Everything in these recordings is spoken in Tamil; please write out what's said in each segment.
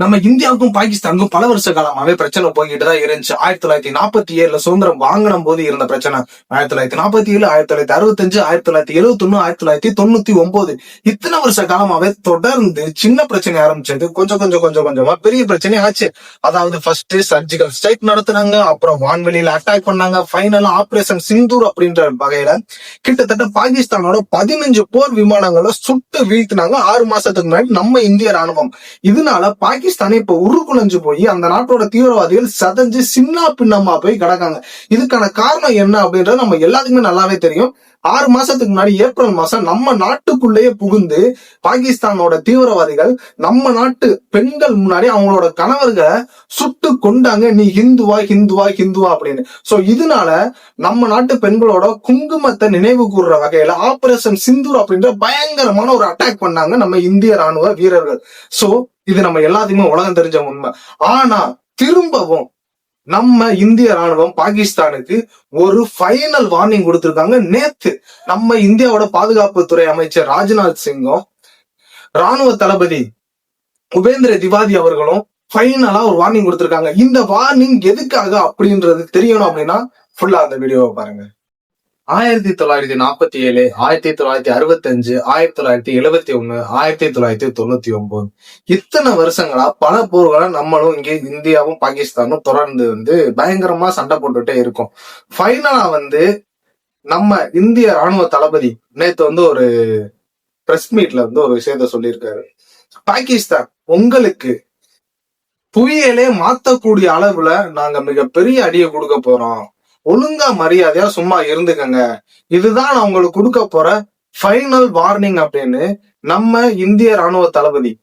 நம்ம இந்தியாவுக்கும் பாகிஸ்தானுக்கும் பல வருஷ காலமாவே பிரச்சனை போய்கிட்டு தான் இருந்துச்சு. ஆயிரத்தி தொள்ளாயிரத்தி நாற்பத்தி ஏழுல சுதந்திரம் வாங்கின போது இருந்த பிரச்சனை. ஆயிரத்தி தொள்ளாயிரத்தி நாற்பத்தி ஏழு ஆயிரத்தி தொள்ளாயிரத்தி அறுபத்தஞ்சு ஆயிரத்தி தொள்ளாயிரத்தி எழுபத்தி ஒண்ணு ஆயிரத்தி தொள்ளாயிரத்தி தொண்ணூத்தி ஒன்பது. இத்தனை வருஷ காலமாவே தொடர்ந்து சின்ன பிரச்சனை ஆரம்பிச்சது. கொஞ்சம் கொஞ்சம் கொஞ்சம் கொஞ்சமா பெரிய பிரச்சனை ஆச்சு. அதாவது ஃபர்ஸ்ட் சர்ஜிக்கல் ஸ்ட்ரைக் நடத்துனாங்க அப்புறம் வான்வெளியில அட்டாக் பண்ணாங்க ஃபைனலா ஆபரேஷன் சிந்தூர் அப்படின்ற வகையில கிட்டத்தட்ட பாகிஸ்தானோட பதினஞ்சு போர் விமானங்களை சுட்டு வீழ்த்தினாங்க. ஆறு மாசத்துக்கு முன்னாடி நம்ம இந்திய ராணுவம். இதனால பாகிஸ்தான் பாகிஸ்தானே இப்ப உருக்குலைஞ்சு போய் அந்த நாட்டோட தீவிரவாதிகள் சதஞ்சு சின்ன பின்னமா போய் கிடக்காங்க. இதுக்கான காரணம் என்ன அப்படின்றது நம்ம எல்லாத்துக்குமே நல்லாவே தெரியும். ஆறு மாசத்துக்கு முன்னாடி ஏப்ரல் மாசம் நம்ம நாட்டுக்குள்ளேயே புகுந்து பாகிஸ்தானோட தீவிரவாதிகள் நம்ம நாட்டு பெண்கள் முன்னாடி அவங்களோட கணவர்களை சுட்டு கொண்டாங்க. நீ ஹிந்துவா ஹிந்துவா ஹிந்துவா அப்படின்னு. சோ இதனால நம்ம நாட்டு பெண்களோட குங்குமத்தை நினைவு கூறுற வகையில ஆபரேஷன் சிந்தூர் அப்படின்ற பயங்கரமான ஒரு அட்டாக் பண்ணாங்க நம்ம இந்திய ராணுவ வீரர்கள். சோ இது நம்ம எல்லாத்தையுமே உலகம் தெரிஞ்ச உண்மை. ஆனா திரும்பவும் நம்ம இந்திய ராணுவம் பாகிஸ்தானுக்கு ஒரு ஃபைனல் வார்னிங் கொடுத்திருக்காங்க. நேத்து நம்ம இந்தியாவோட பாதுகாப்புத்துறை அமைச்சர் ராஜ்நாத் சிங்கும் ராணுவ தளபதி உபேந்திர திவாதி அவர்களும் ஃபைனலா ஒரு வார்னிங் கொடுத்திருக்காங்க. இந்த வார்னிங் எதுக்காக அப்படின்றது தெரியணும் அப்படின்னா ஃபுல்லா அந்த வீடியோவை பாருங்க. ஆயிரத்தி தொள்ளாயிரத்தி நாற்பத்தி ஏழு ஆயிரத்தி தொள்ளாயிரத்தி அறுபத்தஞ்சு ஆயிரத்தி தொள்ளாயிரத்தி எழுபத்தி ஒண்ணு ஆயிரத்தி தொள்ளாயிரத்தி தொண்ணூத்தி ஒன்பது இத்தனை வருஷங்களா பல போர்களை நம்மளும் இங்கே இந்தியாவும் பாகிஸ்தானும் தொடர்ந்து வந்து பயங்கரமா சண்டை போட்டுட்டே இருக்கும். ஃபைனலா வந்து நம்ம இந்திய ராணுவ தளபதி நேத்து வந்து ஒரு பிரஸ் மீட்ல வந்து ஒரு விஷயத்த சொல்லியிருக்காரு. பாகிஸ்தான் உங்களுக்கு புயலே மாத்தக்கூடிய அளவுல நாங்க மிகப்பெரிய அடியை கொடுக்க போறோம். ஒழுங்கா மரியாதையா சும்மா இருந்துக்கங்க. இதுதான் நான் உங்களுக்கு கொடுக்க போற ஃபைனல் வார்னிங் அப்படின்னு நம்ம இந்திய ராணுவ தளபதி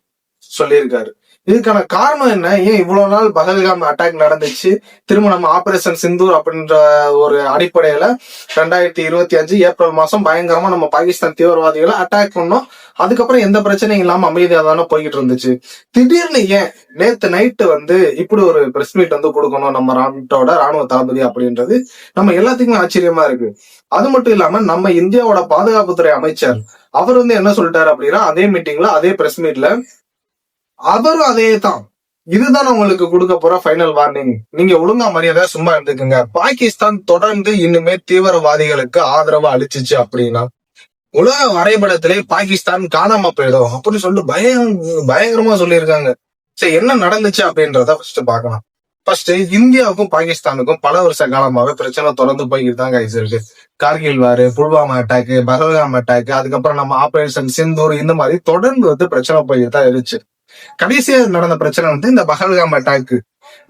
சொல்லியிருக்காரு. இதுக்கான காரணம் என்ன? ஏன் இவ்வளவு நாள் பகல்காம் அட்டாக் நடந்துச்சு? திரும்ப நம்ம ஆபரேஷன் சிந்தூர் அப்படின்ற ஒரு அடிப்படையில ரெண்டாயிரத்தி இருபத்தி அஞ்சு ஏப்ரல் மாசம் பயங்கரமா நம்ம பாகிஸ்தான் தீவிரவாதிகளை அட்டாக் பண்ணோம். அதுக்கப்புறம் எந்த பிரச்சனையும் இல்லாம அமைதியா தானே போய்கிட்டு இருந்துச்சு. திடீர்னு ஏன் நேத்து நைட்டு வந்து இப்படி ஒரு பிரஸ் மீட் வந்து கொடுக்கணும் நம்ம நாட்டோட ராணுவ தளபதி அப்படின்றது நம்ம எல்லாத்துக்குமே ஆச்சரியமா இருக்கு. அது மட்டும் இல்லாம நம்ம இந்தியாவோட பாதுகாப்புத்துறை அமைச்சர் அவர் வந்து என்ன சொல்லிட்டாரு அப்படின்னா அதே மீட்டிங்ல அதே பிரஸ் மீட்ல அவரும் அதே தான் இதுதான் உங்களுக்கு கொடுக்க போற ஃபைனல் வார்னிங் நீங்க ஒழுங்கா மரியாதை சும்மா இருந்துக்குங்க. பாகிஸ்தான் தொடர்ந்து இன்னுமே தீவிரவாதிகளுக்கு ஆதரவு அளிச்சிச்சு அப்படின்னா உலக வரைபடத்திலே பாகிஸ்தான் காணாம போயிடும். அப்படின்னு சொல்லிட்டு பயம் பயங்கரமா சொல்லியிருக்காங்க. சரி என்ன நடந்துச்சு அப்படின்றத ஃபர்ஸ்ட் பாக்கலாம் ஃபர்ஸ்ட் இந்தியாவுக்கும் பாகிஸ்தானுக்கும் பல வருஷ காலமாவே பிரச்சனை தொடர்ந்து போய்கிட்டு தான் கைஸ் இருக்கு. கார்கில் வாரு புல்வாமா அட்டாக்கு பகல்காம் அட்டாக்கு அதுக்கப்புறம் நம்ம ஆபரேஷன் சிந்தூர் இந்த மாதிரி தொடர்ந்து வந்து பிரச்சனை போய்கிட்டு தான் இருந்துச்சு. கடைசியா நடந்த பிரச்சனை வந்து இந்த பகல்காம் அட்டாக்கு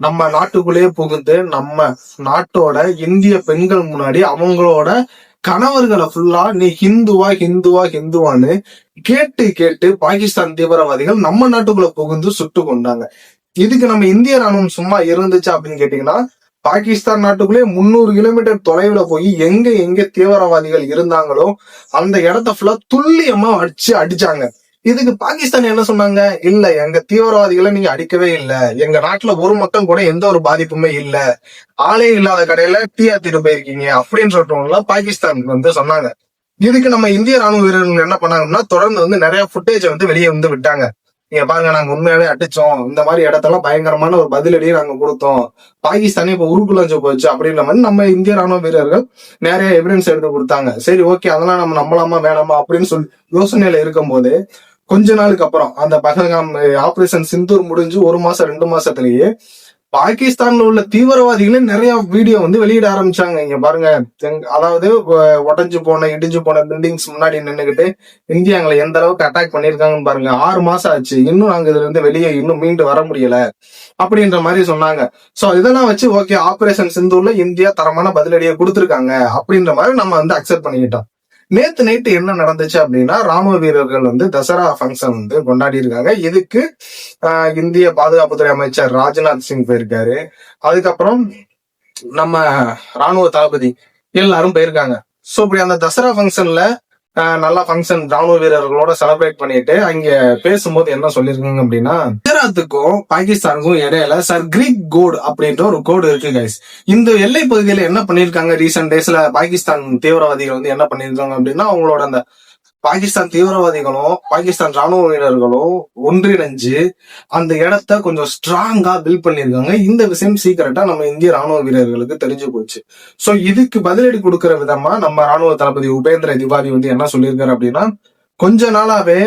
நம்ம நாட்டுக்குள்ளேயே புகுந்து நம்ம நாட்டோட இந்திய பெண்கள் முன்னாடி அவங்களோட கணவர்களை ஃபுல்லா நீ ஹிந்துவா ஹிந்துவா ஹிந்துவான்னு கேட்டு கேட்டு பாகிஸ்தான் தீவிரவாதிகள் நம்ம நாட்டுக்குள்ள புகுந்து சுட்டு கொண்டாங்க. இதுக்கு நம்ம இந்திய ராணுவம் சும்மா இருந்துச்சு அப்படின்னு கேட்டீங்கன்னா பாகிஸ்தான் நாட்டுக்குள்ளே முந்நூறு கிலோமீட்டர் தொலைவுல போய் எங்க எங்க தீவிரவாதிகள் இருந்தாங்களோ அந்த இடத்த ஃபுல்லா துல்லியமா அடிச்சு அடிச்சாங்க. இதுக்கு பாகிஸ்தான் என்ன சொன்னாங்க? இல்ல எங்க தீவிரவாதிகளை நீங்க அடிக்கவே இல்ல. எங்க நாட்டுல ஒரு மக்கள் கூட எந்த ஒரு பாதிப்புமே இல்ல. ஆளே இல்லாத கடையில டீ ஆத்திட்டு போயிருக்கீங்க அப்படின்னு சொல்றவங்க பாகிஸ்தான் வந்து சொன்னாங்க. இதுக்கு நம்ம இந்திய ராணுவ வீரர்கள் என்ன பண்ணாங்கன்னா தொடர்ந்து வந்து நிறைய ஃபுட்டேஜ் வந்து வெளியே வந்து விட்டாங்க. நீங்க பாருங்க நாங்க உண்மையாவே அடிச்சோம். இந்த மாதிரி இடத்தெல்லாம் பயங்கரமான ஒரு பதிலடியை நாங்க கொடுத்தோம். பாகிஸ்தானே இப்ப உருக்குலஞ்சு போச்சு. அப்படின்ற மாதிரி நம்ம இந்திய ராணுவ வீரர்கள் நிறைய எவிடன்ஸ் எடுத்து கொடுத்தாங்க. சரி ஓகே அதெல்லாம் நம்ம நம்பலாமா வேணாமா அப்படின்னு சொல்லி யோசனையில இருக்கும்போது கொஞ்ச நாளுக்கு அப்புறம் அந்த பகல்காம் ஆபரேஷன் சிந்தூர் முடிஞ்சு ஒரு மாசம் ரெண்டு மாசத்துலயே பாகிஸ்தான்ல உள்ள தீவிரவாதிகளே நிறைய வீடியோ வந்து வெளியிட ஆரம்பிச்சாங்க. இங்க பாருங்க. அதாவது உடஞ்சு உடைஞ்சு போன இடிஞ்சு போன பில்டிங்ஸ் முன்னாடி நின்னுகிட்டு இந்தியாங்களை எந்த அளவுக்கு அட்டாக் பண்ணிருக்காங்கன்னு பாருங்க. ஆறு மாசம் ஆச்சு. இன்னும் நாங்க இதுல இருந்து வெளியே இன்னும் மீண்டு வர முடியல. அப்படின்ற மாதிரி சொன்னாங்க. சோ இதெல்லாம் வச்சு ஓகே ஆபரேஷன் சிந்தூர்ல இந்தியா தரமான பதிலடியை கொடுத்துருக்காங்க. அப்படின்ற மாதிரி நம்ம வந்து அக்செப்ட் பண்ணிக்கிட்டோம். நேத்து நைட்டு என்ன நடந்துச்சு அப்படின்னா ராணுவ வீரர்கள் வந்து தசரா ஃபங்க்ஷன் வந்து கொண்டாடி இருக்காங்க. இதுக்கு ஆஹ், இந்திய பாதுகாப்புத்துறை அமைச்சர் ராஜ்நாத் சிங் போயிருக்காரு. அதுக்கப்புறம் நம்ம ராணுவ தளபதி எல்லாரும் போயிருக்காங்க. சோ இப்படி அந்த தசரா ஃபங்க்ஷன்ல நல்லா ஃபங்க்ஷன் ராணுவ வீரர்களோட செலிப்ரேட் பண்ணிட்டு அங்க பேசும்போது என்ன சொல்லிருக்காங்க அப்படின்னா குஜராத்துக்கும் பாகிஸ்தானுக்கும் இடையில சார் கிரீக் கோடு அப்படின்ற ஒரு கோடு இருக்கு கைஸ் இந்த எல்லை பகுதியில என்ன பண்ணிருக்காங்க ரீசெண்ட் டேஸ்ல பாகிஸ்தான் தீவிரவாதிகள் வந்து என்ன பண்ணிருக்காங்க அப்படின்னா அவங்களோட அந்த பாகிஸ்தான் தீவிரவாதிகளும் பாகிஸ்தான் ராணுவ வீரர்களும் ஒன்றிணைஞ்சு அந்த இடத்த கொஞ்சம் ஸ்ட்ராங்கா பில்ட் பண்ணிருக்காங்க இந்த விஷயம் சீக்கிரட்டா நம்ம இந்திய ராணுவ வீரர்களுக்கு தெரிஞ்சு போச்சு. சோ இதுக்கு பதிலடி கொடுக்கிற விதமா நம்ம ராணுவ தளபதி உபேந்திர திவாரி வந்து என்ன சொல்லியிருக்காரு அப்படின்னா கொஞ்ச நாளாவே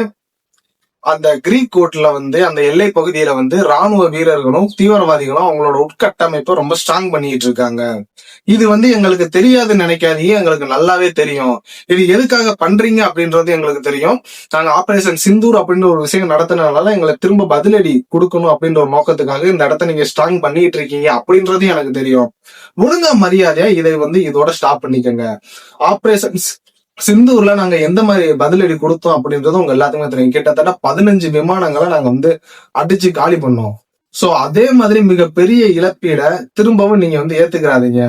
அந்த கிரீக் கோட்ல வந்து அந்த எல்லை பகுதியில வந்து ராணுவ வீரர்களும் தீவிரவாதிகளும் அவங்களோட உட்கட்டமைப்பை ரொம்ப ஸ்ட்ராங் பண்ணிட்டு இருக்காங்க. இது வந்து எங்களுக்கு தெரியாதுன்னு நினைக்காதீங்க. எங்களுக்கு நல்லாவே தெரியும். இது எதுக்காக பண்றீங்க அப்படின்றது எங்களுக்கு தெரியும். நாங்க ஆபரேஷன் சிந்தூர் அப்படின்ற ஒரு விஷயம் நடத்தினால எங்களுக்கு திரும்ப பதிலடி கொடுக்கணும் அப்படின்ற ஒரு நோக்கத்துக்காக இந்த இடத்த நீங்க ஸ்ட்ராங் பண்ணிட்டு இருக்கீங்க அப்படின்றது எனக்கு தெரியும். ஒழுங்கா மரியாதையா இதை வந்து இதோட ஸ்டாப் பண்ணிக்கோங்க. ஆபரேஷன் சிந்தூர்ல நாங்க எந்த மாதிரி பதிலடி கொடுத்தோம் அப்படின்றது உங்க எல்லாத்துக்குமே தெரியும். கிட்டத்தட்ட பதினஞ்சு விமானங்களை நாங்க வந்து அடிச்சு காலி பண்ணோம். சோ அதே மாதிரி மிகப்பெரிய இழப்பீட திரும்பவும் நீங்க வந்து ஏத்துக்கிறாதீங்க.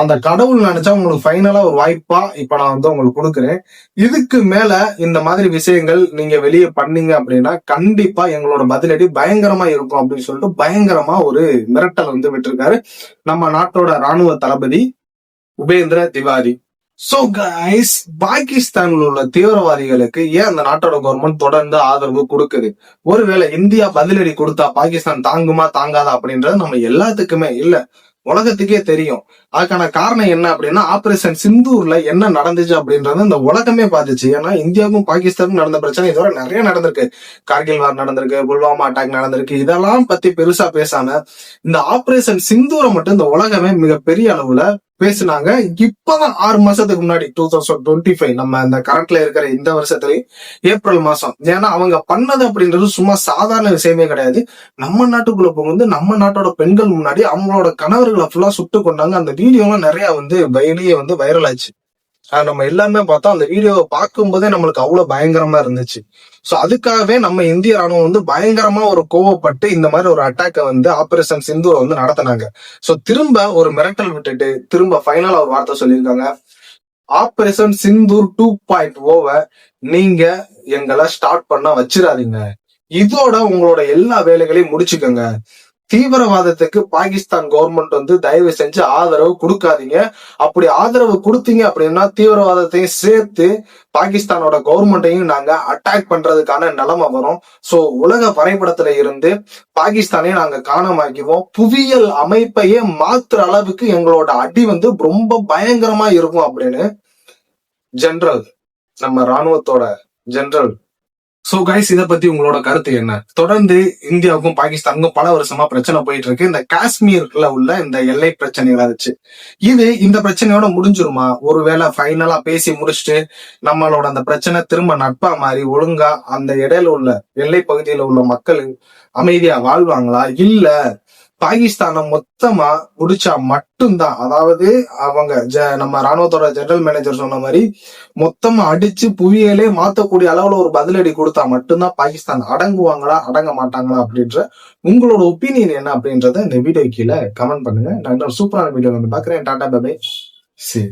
அந்த கடவுள் நினைச்சா உங்களுக்கு ஃபைனலா ஒரு வாய்ப்பா இப்ப நான் வந்து உங்களுக்கு கொடுக்குறேன். இதுக்கு மேல இந்த மாதிரி விஷயங்கள் நீங்க வெளியே பண்ணீங்க அப்படின்னா கண்டிப்பா எங்களோட பதிலடி பயங்கரமா இருக்கும் அப்படின்னு சொல்லிட்டு பயங்கரமா ஒரு மிரட்டல் வந்து விட்டுருக்காரு. நம்ம நாட்டோட ராணுவ தளபதி உபேந்திர திவாரி. சோ கைஸ் பாகிஸ்தான்ல உள்ள தீவிரவாதிகளுக்கு ஏன் அந்த நாட்டோட கவர்மெண்ட் தொடர்ந்து ஆதரவு கொடுக்குது? ஒருவேளை இந்தியா பதிலடி கொடுத்தா பாகிஸ்தான் தாங்குமா தாங்காதா அப்படின்றது நம்ம எல்லாத்துக்குமே இல்ல. உலகத்துக்கே தெரியும். அதுக்கான காரணம் என்ன அப்படின்னா ஆபரேஷன் சிந்தூர்ல என்ன நடந்துச்சு அப்படின்றது இந்த உலகமே பார்த்துச்சு. ஏன்னா இந்தியாவுக்கும் பாகிஸ்தானுக்கும் நடந்த பிரச்சனை இதோட நிறைய நடந்திருக்கு. கார்கில் வார் நடந்திருக்கு புல்வாமா அட்டாக் நடந்திருக்கு. இதெல்லாம் பத்தி பெருசா பேசாம இந்த ஆபரேஷன் சிந்தூரை மட்டும் இந்த உலகமே மிகப்பெரிய அளவுல பேசினாங்க. இப்பதான் ஆறு மாசத்துக்கு முன்னாடி டூ தௌசண்ட் டுவெண்ட்டி ஃபைவ் நம்ம இந்த கரண்ட்ல இருக்கிற இந்த வருஷத்துல ஏப்ரல் மாசம். ஏன்னா அவங்க பண்ணது அப்படின்றது சும்மா சாதாரண விஷயமே கிடையாது. நம்ம நாட்டுக்குள்ள போகும்போது நம்ம நாட்டோட பெண்கள் முன்னாடி அவங்களோட கணவர்களை ஃபுல்லா சுட்டு கொண்டாங்க. அந்த வீடியோலாம் நிறைய வந்து வெளியே வந்து வைரல் ஆச்சு. நம்ம எல்லாமே பார்த்தோம் அந்த வீடியோவை பார்க்கும்போதே நம்மளுக்கு அவ்வளவு பயங்கரமா இருந்துச்சு. சோ அதுக்காகவே நம்ம இந்திய ராணுவம் வந்து பயங்கரமா ஒரு கோவப்பட்டு இந்த மாதிரி ஒரு அட்டாக்கை வந்து ஆபரேஷன் சிந்தூரை வந்து நடத்தினாங்க. சோ திரும்ப ஒரு மிரட்டல் விட்டுட்டு திரும்ப ஃபைனலா ஒரு வார்த்தை சொல்லியிருக்காங்க. ஆபரேஷன் சிந்தூர் டூ பாயிண்ட் ஓவை நீங்க எங்களை ஸ்டார்ட் பண்ண வச்சிடாதீங்க. இதோட உங்களோட எல்லா வேலைகளையும் முடிச்சுக்கோங்க. தீவிரவாதத்துக்கு பாகிஸ்தான் கவர்மெண்ட் வந்து தயவு செஞ்சு ஆதரவு கொடுக்காதீங்க. அப்படி ஆதரவு கொடுத்தீங்க அப்படின்னா தீவிரவாதத்தையும் சேர்த்து பாகிஸ்தானோட கவர்மெண்ட்டையும் நாங்க அட்டாக் பண்றதுக்கான நிலைமை வரும். சோ உலக வரைபடத்துல இருந்து பாகிஸ்தானையும் நாங்க காணமாக்கிவோம். புவியியல் அமைப்பையே மாத்துற அளவுக்கு எங்களோட அடி வந்து ரொம்ப பயங்கரமா இருக்கும் அப்படின்னு ஜெனரல் நம்ம ராணுவத்தோட ஜெனரல் சோ கைஸ் இதை பத்தி உங்களோட கருத்து என்ன? தொடர்ந்து இந்தியாவுக்கும் பாகிஸ்தானுக்கும் பல வருஷமா பிரச்சனை போயிட்டு இருக்கு இந்த காஷ்மீர்ல உள்ள இந்த எல்லை பிரச்சனைகள் வச்சு இது இந்த பிரச்சனையோட முடிஞ்சிருமா? ஒருவேளை ஃபைனலா பேசி முடிச்சுட்டு நம்மளோட அந்த பிரச்சனை திரும்ப நட்பா மாறி ஒழுங்கா அந்த இடையில உள்ள எல்லை பகுதியில உள்ள மக்கள் அமைதியா வாழ்வாங்களா? இல்ல பாகிஸ்தானை மொத்தமா முடிச்சா மட்டும்தான். அதாவது அவங்க ஜ- நம்ம ராணுவத்தோட ஜெனரல் மேனேஜர் சொன்ன மாதிரி மொத்தமா அடிச்சு புவியலே மாத்தக்கூடிய அளவுல ஒரு பதிலடி கொடுத்தா மட்டும்தான் பாகிஸ்தான் அடங்குவாங்களா அடங்க மாட்டாங்களா அப்படின்ற உங்களோட ஒப்பீனியன் என்ன அப்படின்றத இந்த வீடியோ கீழே கமெண்ட் பண்ணுங்க. நான் இன்னொரு சூப்பரான வீடியோ வந்து பாக்குறேன் டாடா பபே சரி